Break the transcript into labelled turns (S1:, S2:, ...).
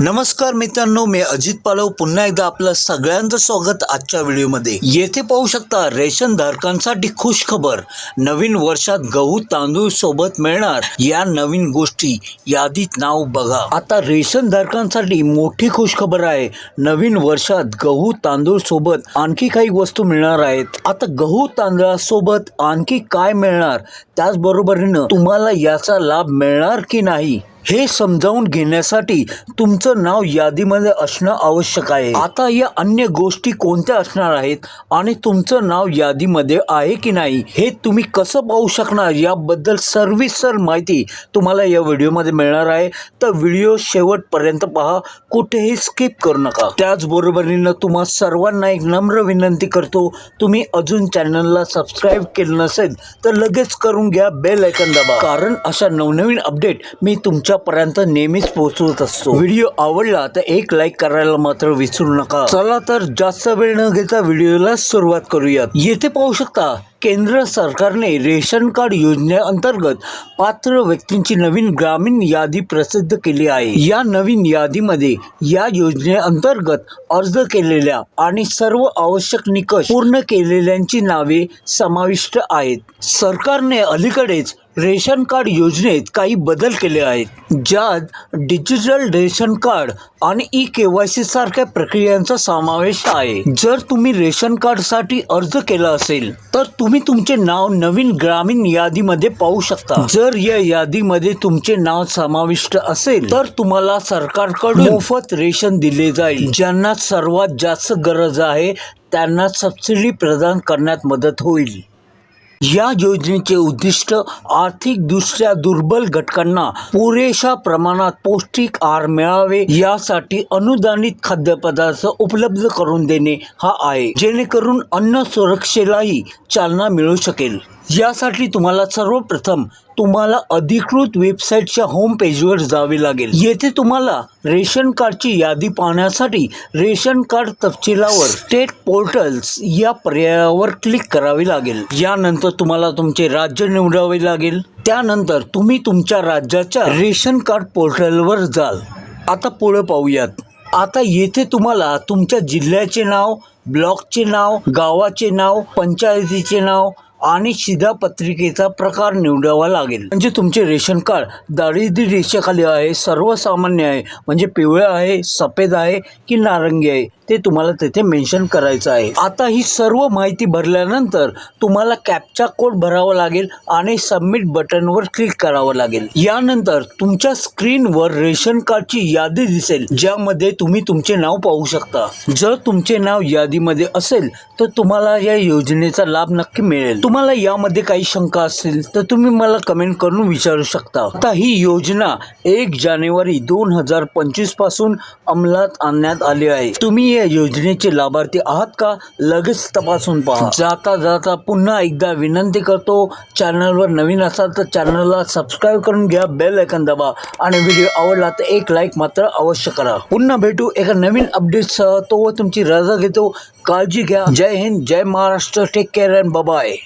S1: नमस्कार मित्रांनो मी अजित पालव. पुन्हा एकदा आपलं सगळ्यांचं स्वागत आजच्या व्हिडिओमध्ये. येथे पाहू शकता रेशन धारकांसाठी खुश खबर. नवीन वर्षात गहू तांदूळ सोबत मिळणार या नवीन गोष्टी. यादीत नाव बघा. आता रेशन धारकांसाठी मोठी खुश खबर आहे. नवीन वर्षात गहू तांदूळ सोबत आणखी काही वस्तू मिळणार आहेत. आता गहू तांदळासोबत आणखी काय मिळणार? त्याचबरोबरीनं तुम्हाला याचा लाभ मिळणार की नाही? हे समजावून घेण्यासाठी तुमचं नाव यादीमध्ये असणं आवश्यक आहे. आता या अन्य गोष्टी कोणत्या असणार आहेत आणि तुमचं नाव यादीमध्ये आहे की नाही हे तुम्ही कसं पाहू शकणार याबद्दल सर्विसर माहिती तुम्हाला या व्हिडिओमध्ये मिळणार आहे. तर व्हिडिओ शेवटपर्यंत पहा कुठेही स्किप करू नका. त्याचबरोबरीनं तुम्हा सर्वांना एक नम्र विनंती करतो तुम्ही अजून चॅनलला सबस्क्राईब केलं नसेल तर लगेच करून घ्या बेल ऐकन दाबा. कारण अशा नवनवीन अपडेट मी तुमच्या तुमच्यापर्यंत नेहमीच पोहोचवत असतो. व्हिडिओ आवडला तर एक लाईक करायला मात्र विसरू नका. चला तर जास्त वेळ न घेता व्हिडिओला सुरुवात करूयात. येथे पाहू शकता केंद्र सरकारने रेशन कार्ड योजनेअंतर्गत पात्र व्यक्तींची नवीन ग्रामीण यादी प्रसिद्ध केली आहे. या नवीन यादीमध्ये या योजनेअंतर्गत अर्ज केलेल्या आणि सर्व आवश्यक निकष पूर्ण केलेल्यांची नावे समाविष्ट आहेत. सरकारने अलीकडेच रेशन कार्ड योजनेत काही बदल केले आहेत ज्यात डिजिटल रेशन कार्ड आणि ई के वाय सी सारख्या प्रक्रियांचा समावेश आहे. जर तुम्ही रेशन कार्डसाठी अर्ज केला असेल तर तुम्ही तुमचे नाव नवीन ग्रामीण यादीमध्ये पाहू शकता. जर या यादीमध्ये तुमचे नाव समाविष्ट असेल तर तुम्हाला सरकारकडून मोफत रेशन दिले जाईल. ज्यांना सर्वात जास्त गरज आहे त्यांना सबसिडी प्रदान करण्यात मदत होईल. या योजनेचे उद्दिष्ट आर्थिकदृष्ट्या दुर्बल घटकांना पुरेशा प्रमाणात पौष्टिक आहार मिळावे यासाठी अनुदानित खाद्यपदार्थ उपलब्ध करून देणे हा आहे जेणेकरून अन्न सुरक्षेलाही चालना मिळू शकेल. यासाठी तुम्हाला सर्वप्रथम तुम्हाला अधिकृत वेबसाईटच्या होम पेजवर जावे लागेल. येथे तुम्हाला रेशन कार्डची यादी पाहण्यासाठी रेशन कार्ड तपशिलावर स्टेट पोर्टल्स या पर्यायावर क्लिक करावे लागेल. यानंतर तुम्हाला तुमचे राज्य निवडावे लागेल. त्यानंतर तुम्ही तुमच्या राज्याच्या रेशन कार्ड पोर्टलवर जाल. आता पुढे पाहूयात. आता येथे तुम्हाला तुमच्या जिल्ह्याचे नाव ब्लॉकचे नाव गावाचे नाव पंचायतीचे नाव आणि शिधापत्रिकेचा प्रकार निवडावा लागेल. म्हणजे तुमचे रेशन कार्ड दारिद्र्य रेषेखाली आहे सर्वसामान्य आहे म्हणजे पिवळं आहे सफेद आहे की नारंगी आहे ते तुम्हाला तेथे मेन्शन करायचं आहे. आता ही सर्व माहिती भरल्यानंतर तुम्हाला कॅपचा कोड भरावा लागेल आणि सबमिट बटनवर क्लिक करावं लागेल. यानंतर तुमच्या स्क्रीनवर रेशन कार्डची यादी दिसेल ज्यामध्ये तुम्ही तुमचे नाव पाहू शकता. जर तुमचे नाव यादीमध्ये असेल तर तुम्हाला या योजनेचा लाभ नक्की मिळेल. तुम्हाला यामध्ये काही शंका असतील तर तुम्ही मला कमेंट करून विचारू शकता. आता ही योजना एक जानेवारी दोन हजार पंचवीसपासून अंमलात आणण्यात आली आहे. तुम्ही या योजनेचे लाभार्थी आहात का? लगेच तपासून पहा. जाता जाता पुन्हा एकदा विनंती करतो चॅनलवर नवीन असाल तर चॅनलला सबस्क्राईब करून घ्या बेल ऐकन दाबा आणि व्हिडिओ आवडला तर एक लाईक मात्र अवश्य करा. पुन्हा भेटू एका नवीन अपडेटसह तो व तुमची रजा घेतो. काळजी घ्या. जय हिंद जय Maharashtra. Take care and bye